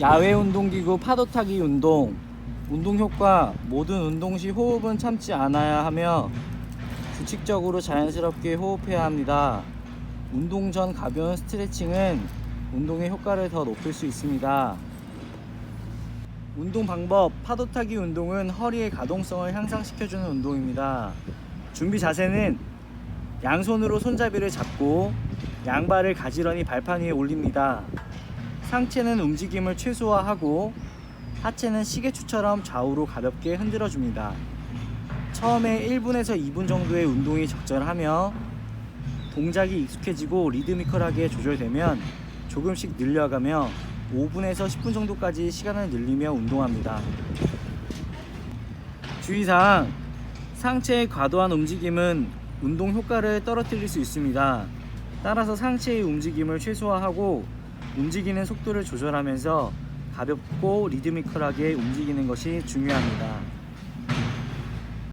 야외 운동기구 파도 타기 운동, 운동 효과, 모든 운동 시 호흡은 참지 않아야 하며 규칙적으로 자연스럽게 호흡해야 합니다. 운동 전 가벼운 스트레칭은 운동의 효과를 더 높일 수 있습니다. 운동 방법, 파도 타기 운동은 허리의 가동성을 향상시켜주는 운동입니다. 준비 자세는 양손으로 손잡이를 잡고 양발을 가지런히 발판 위에 올립니다. 상체는 움직임을 최소화하고 하체는 시계추처럼 좌우로 가볍게 흔들어 줍니다. 처음에 1분에서 2분 정도의 운동이 적절하며 동작이 익숙해지고 리드미컬하게 조절되면 조금씩 늘려가며 5분에서 10분 정도까지 시간을 늘리며 운동합니다. 주의사항 상체의 과도한 움직임은 운동 효과를 떨어뜨릴 수 있습니다. 따라서 상체의 움직임을 최소화하고 움직이는 속도를 조절하면서 가볍고 리드미컬하게 움직이는 것이 중요합니다.